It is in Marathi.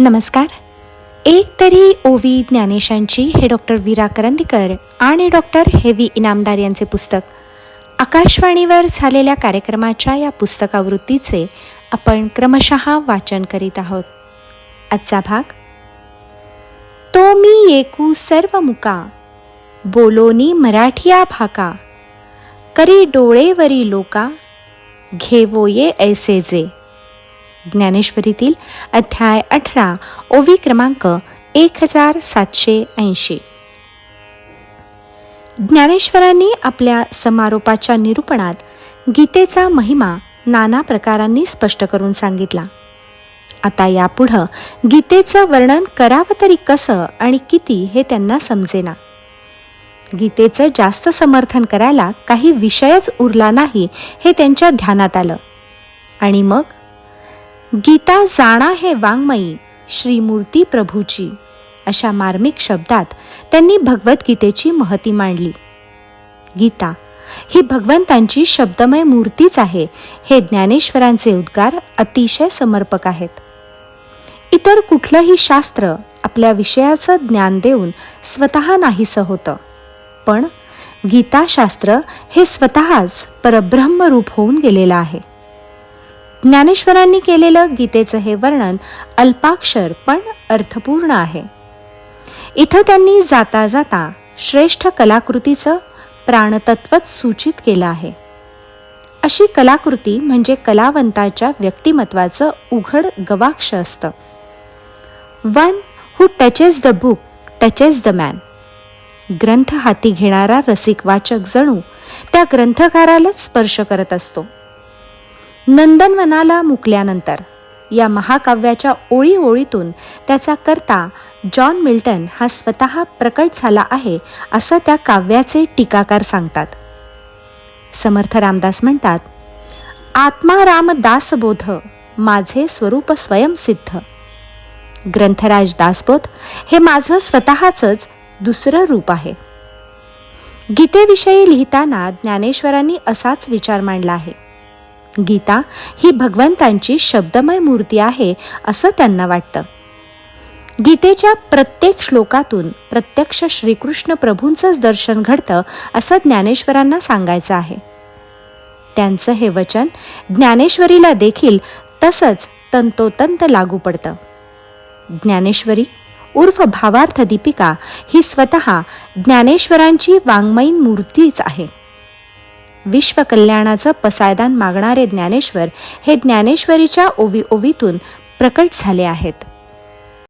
नमस्कार. एक तरी ओवी ज्ञानेशांची हे डॉक्टर वीरा करंदीकर आणि डॉक्टर हेवी इनामदार यांचे पुस्तक. आकाशवाणीवर झालेल्या कार्यक्रमाच्या या पुस्तकावृत्तीचे आपण क्रमशः वाचन करीत आहोत. आजचा भाग तो मी येकू सर्व मुका बोलोनी मराठिया भाका करी डोळेवरी लोका घेवो ये ऐसे जे. ज्ञानेश्वरीतील अध्याय अठरा ओवी क्रमांक एक हजार सातशे ऐंशी. ज्ञानेश्वरांनी आपल्या समारोपाच्या निरूपणात गीतेचा महिमा नाना प्रकारांनी स्पष्ट करून सांगितला. आता यापुढं गीतेचं वर्णन करावं तरी कसं आणि किती हे त्यांना समजेना. गीतेचं जास्त समर्थन करायला काही विषयच उरला नाही हे त्यांच्या ध्यानात आलं. आणि मग गीता जाणा हे वाङ्मयी श्रीमूर्ती प्रभूची अशा मार्मिक शब्दात त्यांनी भगवद्गीतेची महती मांडली. गीता ही भगवंतांची शब्दमय मूर्तीच आहे हे ज्ञानेश्वरांचे उद्गार अतिशय समर्पक आहेत. इतर कुठलंही शास्त्र आपल्या विषयाचं ज्ञान देऊन स्वतः नाहीसं होतं. पण गीताशास्त्र हे स्वतःच परब्रह्मरूप होऊन गेलेलं आहे. ज्ञानेश्वरांनी केलेलं गीतेचं हे वर्णन अल्पाक्षर पण अर्थपूर्ण आहे. इथं त्यांनी जाता जाता श्रेष्ठ कलाकृतीचं प्राणतत्वच सूचित केलं आहे. अशी कलाकृती म्हणजे कलावंताच्या व्यक्तिमत्वाचं उघड गवाक्ष असतं. One who touches the book touches the man. ग्रंथ हाती घेणारा रसिक वाचक जणू त्या ग्रंथकारालाच स्पर्श करत असतो. नंदनवनाला मुकल्यानंतर या महाकाव्याच्या ओळी ओळीतून त्याचा कर्ता जॉन मिल्टन हा स्वतः प्रकट झाला आहे असं त्या काव्याचे टीकाकार सांगतात. समर्थ रामदास म्हणतात आत्मा राम दासबोध माझे स्वरूप स्वयंसिद्ध ग्रंथराज दासबोध हे माझं स्वतःचंच दुसरं रूप आहे. गीतेविषयी लिहिताना ज्ञानेश्वरांनी असाच विचार मांडला आहे. गीता ही भगवंतांची शब्दमय मूर्ती आहे असं त्यांना वाटतं. गीतेच्या प्रत्येक श्लोकातून प्रत्यक्ष श्रीकृष्ण प्रभूंचंच दर्शन घडतं असं ज्ञानेश्वरांना सांगायचं आहे. त्यांचं हे वचन ज्ञानेश्वरीला देखील तसंच तंतोतंत लागू पडतं. ज्ञानेश्वरी उर्फ भावार्थ दीपिका ही स्वतः ज्ञानेश्वरांची वाङ्मयीन मूर्तीच आहे. विश्वकल्याणाचं पसायदान मागणारे ज्ञानेश्वर हे ज्ञानेश्वरीच्या ओवी ओवीतून प्रकट झाले आहेत.